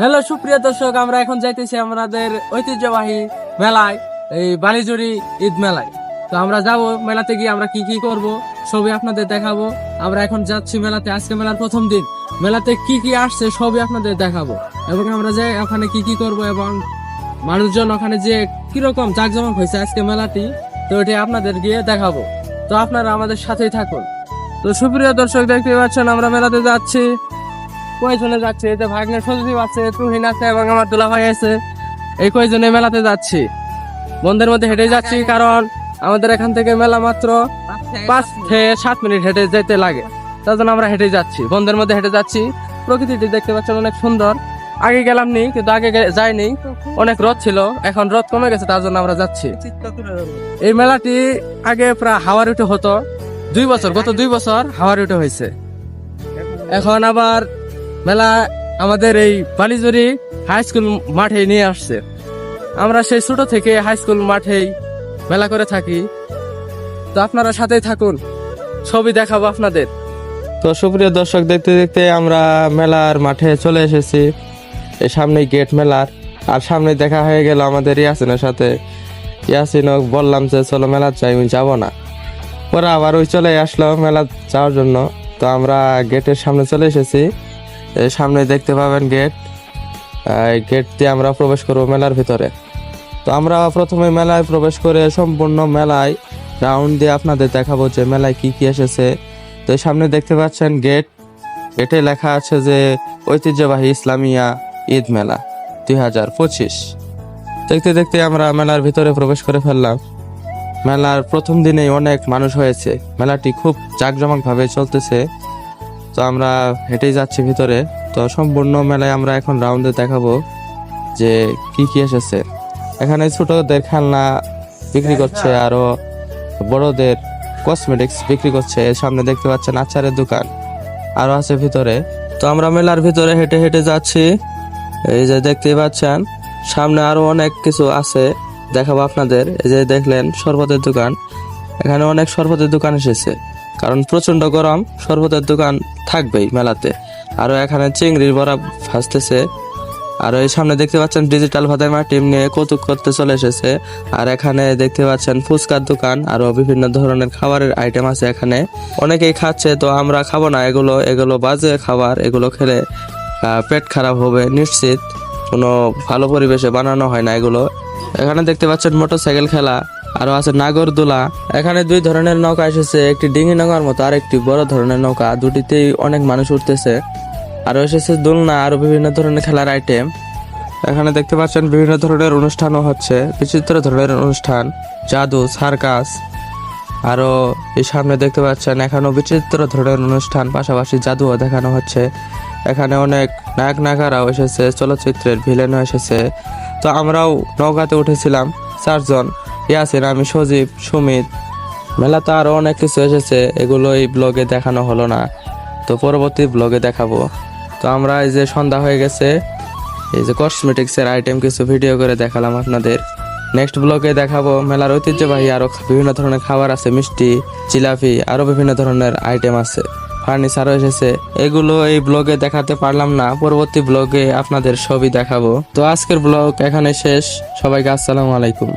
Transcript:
Hello, সুপ্রিয় দর্শক, আমরা এখন যাইতেছি আমাদের ঐতিহ্যবাহী মেলায়, এই বালিজুরি ঈদ মেলায়। তো আমরা যাব মেলাতে গিয়ে আমরা কি কি করব সবই আপনাদের দেখাবো। আমরা এখন যাচ্ছি মেলাতে, আজকে মেলার প্রথম দিন। মেলাতে কি কি আসছে সবই আপনাদের দেখাবো। এবং আমরা যে ওখানে কি কি করব এবং মানুষজন ওখানে যে কীরকম জাকজমক হয়েছে আজকে মেলাটি তো এটি আপনাদের গিয়ে দেখাবো। তো আপনারা আমাদের সাথেই থাকুন। তো সুপ্রিয় দর্শক, দেখতে পাচ্ছেন আমরা মেলাতে যাচ্ছি। কয়জনে যাচ্ছে? এতে ভাগ্নের সজীব আছে, তুহিন আছে এবং আমার দুলা ভাই আছে। এই কয়জনে মেলাতে যাচ্ছি? বন্ধের মধ্যে হেঁটে যাচ্ছি কারণ আমাদের এখান থেকে মেলা মাত্র পাঁচ থেকে সাত মিনিট হেঁটে যেতে লাগে। তার জন্য আমরা হেঁটে যাচ্ছি। বন্ধের মধ্যে হেঁটে যাচ্ছি। প্রকৃতিটি দেখতে পাচ্ছেন অনেক সুন্দর। আগে গেলাম নি, কিন্তু আগে যাইনি। অনেক রোদ ছিল। এখন রোদ কমে গেছে, তার জন্য আমরা যাচ্ছি। এই মেলাটি আগে প্রায় হাওয়ার উঠে হতো। দুই বছর, গত দুই বছর হাওয়ার উঠে হয়েছে। এখন আবার মেলা আমাদের এই বালিজুরি হাই স্কুল মাঠে নিয়ে আসছে। আমরা সেই ছোট থেকে হাই স্কুল মাঠেই মেলা করে থাকি। তো আপনারা সাথেই থাকুন, ছবি দেখাবো আপনাদের। তো সুপ্রিয় দর্শক, দেখতে দেখতে আমরা মেলার মাঠে চলে এসেছি। এই সামনে গেট মেলার আর সামনে দেখা হয়ে গেল আমাদের ইয়াসিনের সাথে। ইয়াসিনক বললাম যে, চলো মেলা যাই, আমি যাব না। ওরা আবার ওই চলে আসলো মেলা যাওয়ার জন্য। তো আমরা গেটের সামনে চলে এসেছি। সামনে দেখতে পাবেন গেট গেট দিয়ে আমরা প্রবেশ করব মেলার ভিতরে। তো আমরা প্রথমে মেলায় প্রবেশ করে সম্পূর্ণ মেলায় রাউন্ড দিয়ে আপনাদের দেখাবো যে মেলায় কি কি এসেছে। তো সামনে দেখতে পাচ্ছেন গেট গেটে লেখা আছে যে ঐতিহ্যবাহী ইসলামিয়া ঈদ মেলা দুই হাজার পঁচিশ। দেখতে দেখতে আমরা মেলার ভিতরে প্রবেশ করে ফেললাম। মেলার প্রথম দিনেই অনেক মানুষ হয়েছে। মেলাটি খুব জাঁকজমকভাবে চলতেছে। তো আমরা হেঁটেই যাচ্ছি ভিতরে। তো সম্পূর্ণ মেলায় আমরা এখন রাউন্ডে দেখাবো যে কি কি এসেছে। এখানে ছোটদের খেলনা বিক্রি করছে, আরও বড়দের কসমেটিক্স বিক্রি করছে। সামনে দেখতে পাচ্ছেন আচারের দোকান, আরও আছে ভিতরে। তো আমরা মেলার ভিতরে হেঁটে হেঁটে যাচ্ছি। এই যে দেখতেই পাচ্ছেন, সামনে আরও অনেক কিছু আছে, দেখাবো আপনাদের। এই যে দেখলেন, শরবতের দোকান। এখানে অনেক শরবতের দোকান এসেছে। কারণ প্রচণ্ড গরম, শরবতের দোকান থাকবেই মেলাতে। আরও এখানে চিংড়ির বড়া ভাসতেছে আর এই সামনে দেখতে পাচ্ছেন ডিজিটাল ফাতেমা টিম নিয়ে কৌতুক করতে চলে এসেছে। আর এখানে দেখতে পাচ্ছেন ফুচকার দোকান আরও বিভিন্ন ধরনের খাবারের আইটেম আছে এখানে। অনেকেই খাচ্ছে, তো আমরা খাব না এগুলো। এগুলো বাজে খাবার, এগুলো খেলে পেট খারাপ হবে, নিশ্চিত। কোনো ভালো পরিবেশে বানানো হয় না এগুলো। এখানে দেখতে পাচ্ছেন মোটরসাইকেল খেলা। আরও আছে নাগরদোলা। এখানে দুই ধরনের নৌকা এসেছে, একটি ডিঙি নৌকার মতো আর একটি বড় ধরনের নৌকা। দুটিতেই অনেক মানুষ উঠতেছে। আরও এসেছে দোলনা আরও বিভিন্ন ধরনের খেলার আইটেম এখানে দেখতে পাচ্ছেন বিভিন্ন ধরনের অনুষ্ঠানও হচ্ছে, বিচিত্র ধরনের অনুষ্ঠান। জাদু, সার্কাস। আরও এই সামনে দেখতে পাচ্ছেন, এখানেও বিচিত্র ধরনের অনুষ্ঠান, পাশাপাশি জাদুও দেখানো হচ্ছে। এখানে অনেক নায়ক নায়িকারাও এসেছে, চলচ্চিত্রের ভিলেনও এসেছে। তো আমরাও নৌকাতে উঠেছিলাম, চারজন। ইয়াসিন আমি সজীব, সুমিত, মেলাতে আরও অনেক কিছু এসেছে, এগুলো এই ব্লগে দেখানো হলো না। তো পরবর্তী ব্লগে দেখাবো। তো আমরা এই যে সন্ধ্যা হয়ে গেছে, এই যে কসমেটিক্সের আইটেম কিছু ভিডিও করে দেখালাম আপনাদের। নেক্সট ব্লগে দেখাবো, মেলার ঐতিহ্যবাহী আরও বিভিন্ন ধরনের খাবার আছে, মিষ্টি, জিলাপি, আরও বিভিন্ন ধরনের আইটেম আছে ফার্নিচারও এসেছে। এগুলো এই ব্লগে দেখাতে পারলাম না, পরবর্তী ব্লগে আপনাদের সবই দেখাবো। তো আজকের ব্লগ এখানে শেষ, সবাইকে আসসালামু আলাইকুম।